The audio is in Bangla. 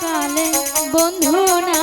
কালে বন্ধু না